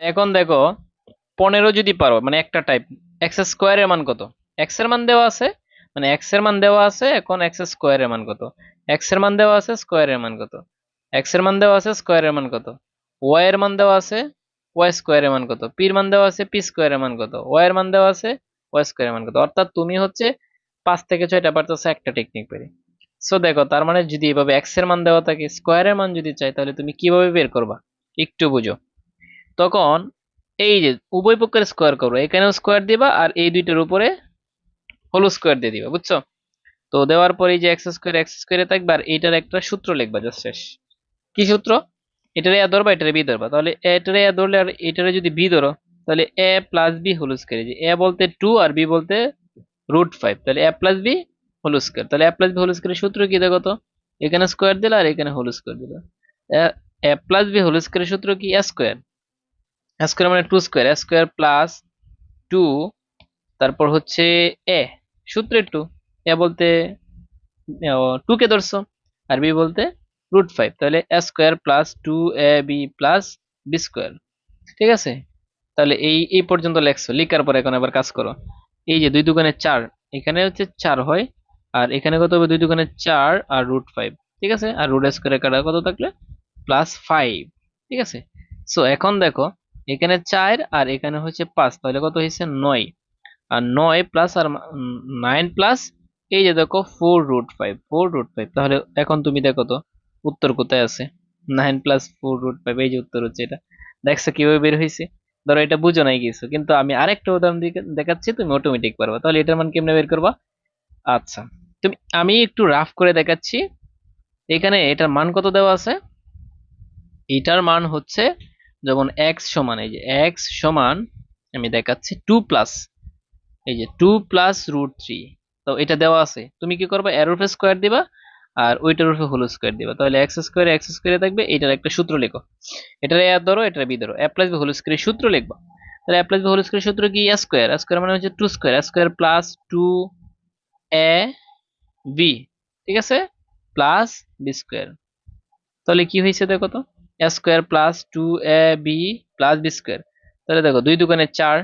এখন দেখো পনেরো যদি পারো মানে একটা টাইপ এক্স স্কোয়ারের মান কত এক্সের মান দেওয়া আছে মানে এক্সের মান দেওয়া আছে এখন এক্স স্কোয়ারের মান কত এক্সের মান দেওয়া আছে স্কোয়ারের মান কত এক্সের মান দেওয়া আছে স্কোয়ারের মান কত ওয়াই এর মান দেওয়া আছে ওয়াই স্কোয়ারের মান কত পির মান দেওয়া আছে পি স্কোয়ারের মান কত ওয়াই এর মান দেওয়া আছে ওয়াই স্কোয়ারের মান কত অর্থাৎ তুমি হচ্ছে পাঁচ থেকে ছয়টা পারতেছো একটা টেকনিক পেরে সো দেখো তার মানে যদি এভাবে এক্সের মান দেওয়া থাকে স্কোয়ারের মান যদি চাই তাহলে তুমি কীভাবে বের করবা একটু বুঝো তখন এই যে উভয় পক্ষের স্কোয়ার করব এখানেও স্কোয়ার দিবা আর এই দুইটার উপরে হোল স্কোয়ার দিয়ে দিবা, বুঝছ? তো দেওয়ার পরে যে এক্স স্কোয়ার এক্স স্কোয়ারে থাকবে আর এইটার একটা সূত্র লিখবা জাস্ট শেষ। কি সূত্র? এটারে এ ধরবা, এটারে বি ধরবা। তাহলে এটারে এ ধরলে আর এটারে যদি বি ধরো, তাহলে A plus B whole square যে এ বলতে টু আর বি বলতে রুট ফাইভ তাহলে A plus B whole square তাহলে এ প্লাস বি হোল স্কোয়ারের সূত্র কি দেখো তো? এখানে স্কোয়ার দিলে আর এখানে হোল স্কোয়ার দিলে। এ প্লাস বি হোল স্কোয়ারের সূত্র কি? এ স্কোয়ার স্কোয়ার মানে two square square plus two তারপর হচ্ছে এ সূত্রের টু এ বলতে টু কে ধরছো, আর বি বলতে রুট ফাইভ তাহলে A square plus two A B plus B square ঠিক আছে? তাহলে এই এই পর্যন্ত লেখছো, লিখার পর এখন আবার কাজ করো। এই যে দুই দোকানে চার, এখানে হচ্ছে চার হয়, আর এখানে কত হবে? দুই দোকানে চার আর রুট ফাইভ ঠিক আছে? আর রুট স্কোয়ারে কাটা কত থাকলে? প্লাস ফাইভ ঠিক আছে? সো এখন দেখো এখানে চার আর এখানে হচ্ছে পাঁচ, তাহলে কত হয়েছে নয়। আর নয় প্লাস আর নাইন প্লাস এই যে দেখো four root five four root five তাহলে এখন তুমি দেখো তো উত্তর কোথায় আছে? Nine plus four root five এই যে উত্তর হচ্ছে এটা। দেখছ কীভাবে বের হয়েছে? ধরো এটা বুঝো নাই কিছু, কিন্তু আমি আরেকটা উদাহরণ দেখাচ্ছি, তুমি অটোমেটিক পারবা। তাহলে এটার মান কেমনে বের করবা? আচ্ছা তুমি, আমি একটু রাফ করে দেখাচ্ছি। এখানে এটার মান কত দেওয়া আছে? এটার মান হচ্ছে যেমন এক্স সমান, এই যে এক্স সমান, আমি দেখাচ্ছি টু প্লাস এই যে টু প্লাস রুট থ্রি তো এটা দেওয়া আছে। তুমি কি করবা? এর উপরে স্কোয়ার দিবা আর ওইটার উপরে হোল স্কোয়ার দিবা। তাহলে এক্স স্কোয়ার এক্স স্কোয়ারে থাকবে, এটার একটা সূত্র লেখো। এটার এ ধরো, এটার বি ধরো। এ প্লাস বি হোল স্কোয়ারের সূত্র লিখবা। তাহলে এ প্লাস বি হোল স্কোয়ারের সূত্র কি? এ স্কোয়ার এ স্কোয়ার মানে হচ্ছে two square A square plus two A B ঠিক আছে? প্লাস বি স্কোয়ার তাহলে কি হয়েছে দেখো তো? Square plus two A B plus B square তাহলে দেখো, দুই দোকানে চার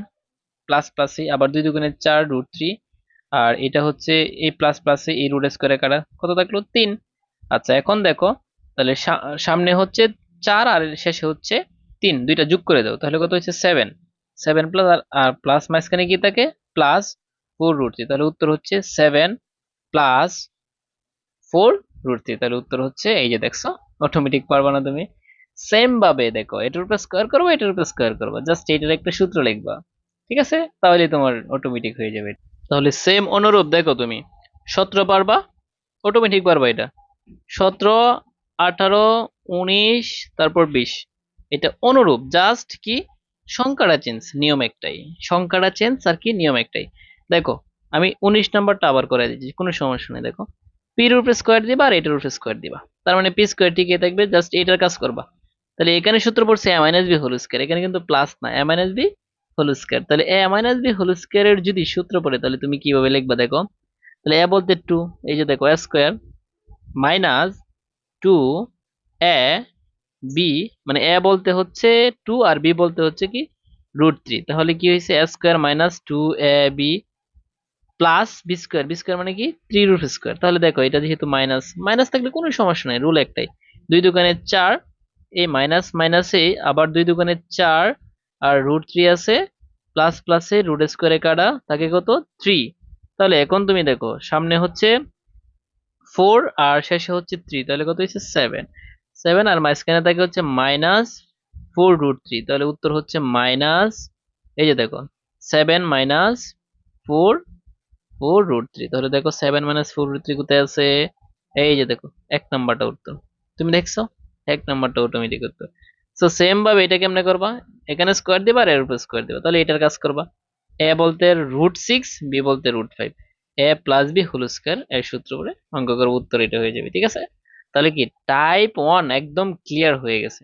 প্লাস প্লাসে আবার দুই দোকানে চার রুট থ্রি আর এটা হচ্ছে এই প্লাস প্লাসে এই রুট স্কোয়ারে কাটা। কত থাকল? তিন। আচ্ছা এখন দেখো, তাহলে সামনে হচ্ছে চার আর শেষে হচ্ছে তিন। দুইটা যোগ করে দাও, তাহলে কত হচ্ছে? সেভেন সেভেন প্লাস আর প্লাস মাঝখানে কি থাকে? প্লাস ফোর রুট থ্রি তাহলে উত্তর হচ্ছে seven plus four root three তাহলে উত্তর হচ্ছে, এই যে দেখছ অটোমেটিক পারবা না তুমি। সেম ভাবে দেখো, এটার উপরে স্কোয়ার করব, এটার উপরে স্কোয়ার করব। জাস্ট এটার একটা সূত্র লিখবা। ঠিক আছে? তাহলে তোমার অটোমেটিক হয়ে যাবে তাহলে সেম অনুরূপ দেখো তুমি। সতেরো পারবা? অটোমেটিক পারবা এটা। সতেরো, আঠারো, উনিশ, তারপর বিশ। এটা অনুরূপ জাস্ট কি? সংখ্যাটা চেঞ্জ নিয়ম একটাই। সংখ্যাটা চেঞ্জ আর কি? নিয়ম একটাই। দেখো, আমি উনিশ নাম্বারটা আবার করে দিচ্ছি, কোনো সমস্যা নেই, দেখো। পির উপরে স্কোয়ার দিবা আর এটার উপরে স্কোয়ার দিবা। তার মানে পি স্কোয়ার ঠিকই থাকবে জাস্ট এটার কাজ করবা। তাহলে এখানে সূত্র পড়ছে A minus B whole square এখানে কিন্তু প্লাস না A minus B whole square তাহলে এ মাইনাস বি হোল স্কোয়ারের যদি সূত্র পড়ে, তাহলে তুমি কীভাবে লিখবা দেখো? তাহলে এ বলতে টু এই যে দেখো A square minus two A B মানে এ বলতে হচ্ছে টু আর বি বলতে হচ্ছে কি রুট থ্রি তাহলে কি হয়েছে? A square minus two A B plus B square B square মানে কি? থ্রি রুট স্কোয়ার তাহলে দেখো, এটা যেহেতু মাইনাস মাইনাস থাকলে কোনো সমস্যা নেই রুল একটাই। দুই দোকানে চার এই মাইনাস মাইনাসে আবার দুই দোকানে চার আর রুট থ্রি আছে প্লাস প্লাসে রুট স্কোয়ারে কাটা থাকে কত? থ্রি তাহলে এখন তুমি দেখো, সামনে হচ্ছে ফোর আর শেষে হচ্ছে থ্রি তাহলে কত হচ্ছে সেভেন সেভেন আর মাঝখানে থাকে হচ্ছে মাইনাস ফোর রুট থ্রি তাহলে উত্তর হচ্ছে মাইনাস এই যে দেখো seven minus four four root three তাহলে দেখো seven minus four root three কোথায় আছে? এই যে দেখো, এক নাম্বারটা উত্তর। তুমি দেখছ? এক নাম্বারটা অটোমেটিক উত্তর সো সেম ভাবে এটা কেমনে করবা, এখানে স্কোয়ার দিবা আর এর উপর স্কোয়ার দিবা। তাহলে এটার কাজ করবা। এ বলতে রুট সিক্স বি বলতে root five A plus B whole square এর সূত্র করে অঙ্ক করব, উত্তর এটা হয়ে যাবে, ঠিক আছে? তাহলে কি? টাইপ ওয়ান একদম ক্লিয়ার হয়ে গেছে।